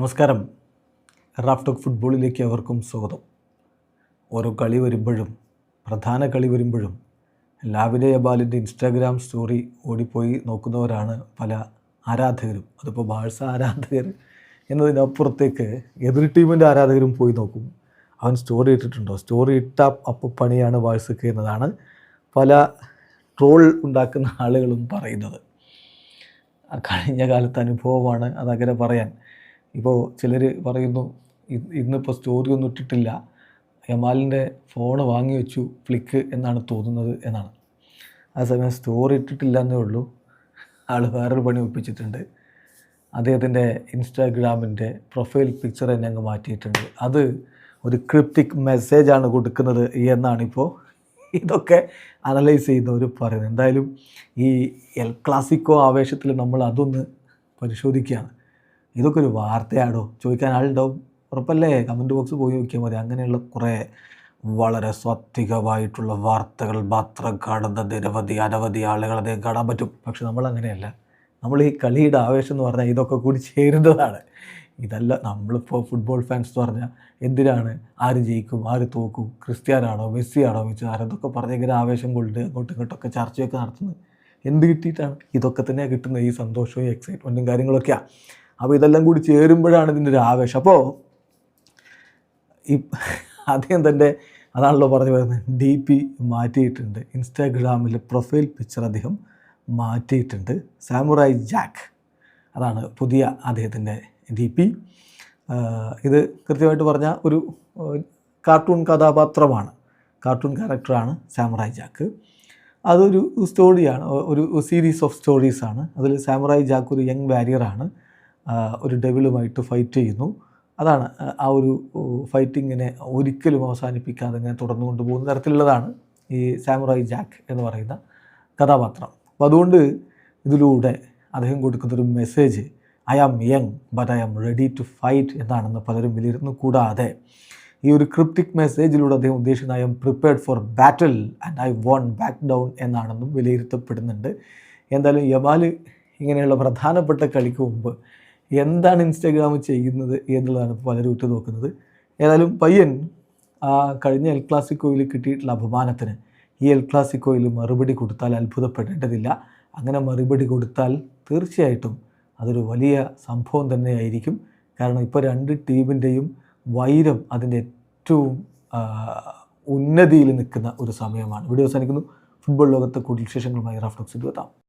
നമസ്കാരം. റാഫ്റ്റോക്ക് ഫുട്ബോളിലേക്ക് അവർക്കും സ്വാഗതം. ഓരോ കളി വരുമ്പോഴും പ്രധാന കളി വരുമ്പോഴും ലാവിലെ അബാലിന്റെ ഇൻസ്റ്റാഗ്രാം സ്റ്റോറി ഓടിപ്പോയി നോക്കുന്നവരാണ് പല ആരാധകരും. അതിപ്പോൾ ബാഴ്സ ആരാധകർ എന്നതിനപ്പുറത്തേക്ക് എതിർ ടീമിന്റെ ആരാധകരും പോയി നോക്കും. അവൻ സ്റ്റോറി ഇട്ടിട്ടുണ്ടോ? സ്റ്റോറി ഇട്ട അപ്പോൾ പണിയാണ് ബാഴ്സക്ക് എന്നതാണ് പല ട്രോൾ ഉണ്ടാക്കുന്ന ആളുകളും പറയുന്നത്. കഴിഞ്ഞ കാലത്തെ അനുഭവമാണ് അതങ്ങനെ പറയാൻ. ഇപ്പോൾ ചിലർ പറയുന്നു ഇന്നിപ്പോൾ സ്റ്റോറി ഒന്നും ഇട്ടിട്ടില്ല. യമാലിന്റെ ഫോൺ വാങ്ങി വെച്ചു ഫ്ലിക്ക് എന്നാണ് തോന്നുന്നത് എന്നാണ്. ആ സമയം സ്റ്റോറി ഇട്ടിട്ടില്ല എന്നേ ഉള്ളൂ. ആൾ വേറൊരു പണി ഒപ്പിച്ചിട്ടുണ്ട്. അദ്ദേഹത്തിന്റെ ഇൻസ്റ്റാഗ്രാമിന്റെ പ്രൊഫൈൽ പിക്ചർ തന്നെ അങ്ങ് മാറ്റിയിട്ടുണ്ട്. അത് ഒരു ക്രിപ്റ്റിക് മെസ്സേജാണ് കൊടുക്കുന്നത് എന്നാണിപ്പോൾ ഇതൊക്കെ അനലൈസ് ചെയ്യുന്നവർ പറയുന്നത്. എന്തായാലും ഈ എൽ ക്ലാസിക്കോ ആവേശത്തിൽ നമ്മൾ അതൊന്ന് പരിശോധിക്കുകയാണ്. ഇതൊക്കെ ഒരു വാർത്തയാണോ ചോദിക്കാൻ ആളുണ്ടാവും. ഉറപ്പല്ലേ? കമന്റ് ബോക്സ് പോയി നോക്കിയാൽ മതി. അങ്ങനെയുള്ള കുറേ വളരെ സ്വത്വികമായിട്ടുള്ള വാർത്തകൾ മാത്രം കാണുന്ന നിരവധി അനവധി ആളുകൾ അദ്ദേഹം കാണാൻ പറ്റും. പക്ഷെ നമ്മൾ അങ്ങനെയല്ല. നമ്മൾ ഈ കളിയുടെ ആവേശം എന്ന് പറഞ്ഞാൽ ഇതൊക്കെ കൂടി ചേരുന്നതാണ്. ഇതല്ല നമ്മളിപ്പോൾ ഫുട്ബോൾ ഫാൻസ് എന്ന് പറഞ്ഞാൽ എന്തിനാണ്? ആര് ജയിക്കും? ആര് തോക്കും? ക്രിസ്ത്യാനാണോ മെസ്സിയാണോ വെച്ച് ആരെന്തൊക്കെ പറഞ്ഞ് ഇങ്ങനെ ആവേശം കൊണ്ട് അങ്ങോട്ടും ഇങ്ങോട്ടൊക്കെ ചർച്ചയൊക്കെ നടത്തുന്നത്. എന്ത് കിട്ടിയിട്ടാണ്? ഇതൊക്കെ തന്നെയാണ് കിട്ടുന്നത്. ഈ സന്തോഷവും എക്സൈറ്റ്മെന്റും കാര്യങ്ങളൊക്കെയാണ് അപ്പോൾ ഇതെല്ലാം കൂടി ചേരുമ്പോഴാണ് ഇതിന്റെ ഒരു ആവേശം. അപ്പോൾ ഈ അദ്ദേഹം തന്റെ അതാണല്ലോ പറഞ്ഞു വരുന്നത്. ഡി പി മാറ്റിയിട്ടുണ്ട്. ഇൻസ്റ്റാഗ്രാമിൽ പ്രൊഫൈൽ പിക്ചർ അദ്ദേഹം മാറ്റിയിട്ടുണ്ട്. സാമുറായി ജാക്ക് അതാണ് പുതിയ അദ്ദേഹത്തിന്റെ ഡി പി ഇത് കൃത്യമായിട്ട് പറഞ്ഞാൽ ഒരു കാർട്ടൂൺ കഥാപാത്രമാണ്. കാർട്ടൂൺ ക്യാരക്ടറാണ് സാമുറായി ജാക്ക് അതൊരു സ്റ്റോറിയാണ് ഒരു സീരീസ് ഓഫ് സ്റ്റോറീസാണ് അതിൽ സാമുറായി ജാക്ക് ഒരു യങ് വാരിയറാണ് ഒരു ഡെവിളുമായിട്ട് ഫൈറ്റ് ചെയ്യുന്നു. അതാണ് ആ, ഒരു ഫൈറ്റിങ്ങിനെ ഒരിക്കലും അവസാനിപ്പിക്കാതെ ഇങ്ങനെ തുടർന്നു കൊണ്ടുപോകുന്ന തരത്തിലുള്ളതാണ് ഈ സാമുറായി ജാക്ക് എന്ന് പറയുന്ന കഥാപാത്രം. അപ്പോൾ അതുകൊണ്ട് ഇതിലൂടെ അദ്ദേഹം കൊടുക്കുന്നൊരു message I am young but I am ready to fight എന്നാണെന്ന് പലരും വിലയിരുന്നു കൂടാതെ ഈ ഒരു ക്രിപ്റ്റിക് മെസ്സേജിലൂടെ അദ്ദേഹം ഉദ്ദേശിക്കുന്ന I'm prepared for battle and I won't back down എന്നാണെന്നും വിലയിരുത്തപ്പെടുന്നുണ്ട്. എന്തായാലും യമാൽ ഇങ്ങനെയുള്ള പ്രധാനപ്പെട്ട കളിക്ക് മുമ്പ് എന്താണ് ഇൻസ്റ്റാഗ്രാം ചെയ്യുന്നത് എന്നുള്ളതാണ് പലരും ഉറ്റു നോക്കുന്നത്. ഏതായാലും പയ്യൻ ആ കഴിഞ്ഞ എൽ ക്ലാസിക്കോയിൽ കിട്ടിയിട്ടുള്ള അപമാനത്തിന് ഈ എൽ ക്ലാസിക്കോയിൽ മറുപടി കൊടുത്താൽ അത്ഭുതപ്പെടേണ്ടതില്ല. അങ്ങനെ മറുപടി കൊടുത്താൽ തീർച്ചയായിട്ടും അതൊരു വലിയ സംഭവം തന്നെയായിരിക്കും. കാരണം ഇപ്പോൾ രണ്ട് ടീമിന്റെയും വൈരം അതിന്റെ ഏറ്റവും ഉന്നതിയിൽ നിൽക്കുന്ന ഒരു സമയമാണ്. വീഡിയോ അവസാനിക്കുന്നു. ഫുട്ബോൾ ലോകത്തെ കൂടുതൽ വിശേഷങ്ങളുമായി റാഫ്റ്റോക്സ് എത്താം.